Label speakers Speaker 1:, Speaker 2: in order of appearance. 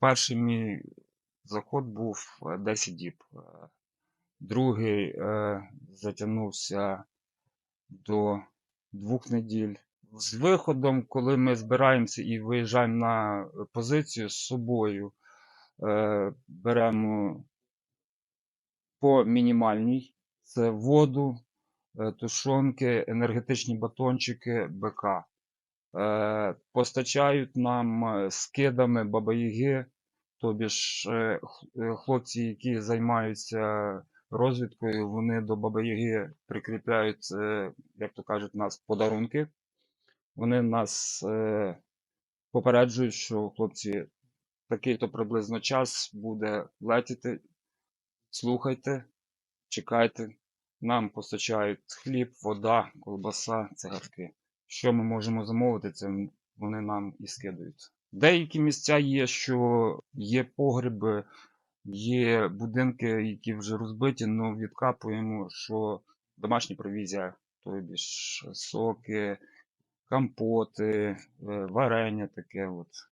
Speaker 1: Перший мій заход був е, 10 діб. Е, Другий е, затягнувся до двох неділь. З виходом, коли ми збираємося і виїжджаємо на позицію з собою, е, беремо по мінімальній. Це воду, е, тушонки, енергетичні батончики, БК. Е, Постачають нам е, скидами бабаїги, тобі ж е, е, хлопці, які займаються розвідкою, вони до бабаїги прикріпляють, е, як то кажуть, нас подарунки. Вони нас е, попереджують, що хлопці, такий-то приблизно час буде летіти. Слухайте, чекайте. Нам постачають хліб, вода, колбаса, цигарки. Що ми можемо замовити, це вони нам і скидають. Деякі місця є, що є погреби, є будинки, які вже розбиті, але відкапуємо, що домашня провізія, тобі соки, компоти, е, варення таке от.